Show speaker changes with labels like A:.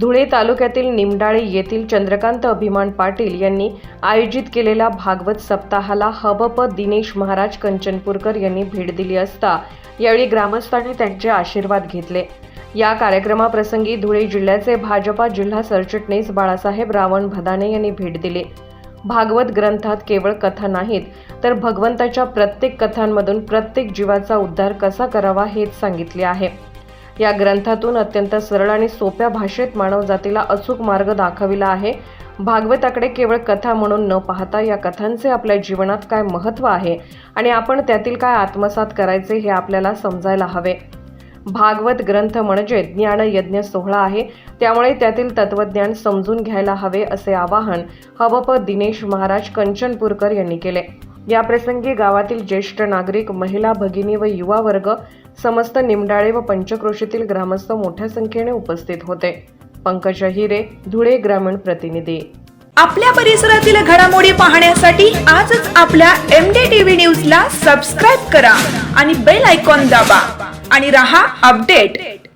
A: धुळे तालुक्यातील निमडाळे येथील चंद्रकांत अभिमान पाटील यांनी आयोजित केलेल्या भागवत सप्ताहाला हबप दिनेश महाराज कंचनपूरकर यांनी भेट दिली असता यावेळी ग्रामस्थांनी त्यांचे आशीर्वाद घेतले. या कार्यक्रमाप्रसंगी धुळे जिल्ह्याचे भाजपा जिल्हा सरचिटणीस बाळासाहेब रावण भदाने यांनी भेट दिली. भागवत ग्रंथात केवळ कथा नाहीत तर भगवंताच्या प्रत्येक कथांमधून प्रत्येक जीवाचा उद्धार कसा करावा हेच सांगितले आहे. या ग्रंथातून अत्यंत सरळ आणि सोप्या भाषेत मानवजातीला अचूक मार्ग दाखविला आहे. भागवताकडे केवळ कथा म्हणून न पाहता या कथांचे आपल्या जीवनात काय महत्त्व आहे आणि आपण त्यातील काय आत्मसात करायचे हे आपल्याला समजायला हवे. भागवत ग्रंथ म्हणजे ज्ञान यज्ञ सोहळा आहे. त्यामुळे त्यातील तत्वज्ञान समजून घ्यायला हवे असे आवाहन हवप दिनेश महाराज कंचनपूरकर यांनी केले. याप्रसंगी गावातील ज्येष्ठ नागरिक महिला भगिनी व युवा वर्ग समस्त निमडाळे व पंचक्रोशीतील ग्रामस्थ मोठ्या संख्येने उपस्थित होते. पंकज हिरे धुळे ग्रामीण प्रतिनिधी.
B: आपल्या परिसरातील घडामोडी पाहण्यासाठी आजच आपल्या एम डी टीव्ही न्यूज ला सबस्क्राईब करा आणि बेल आयकॉन दाबा. आणि रहा अपडेट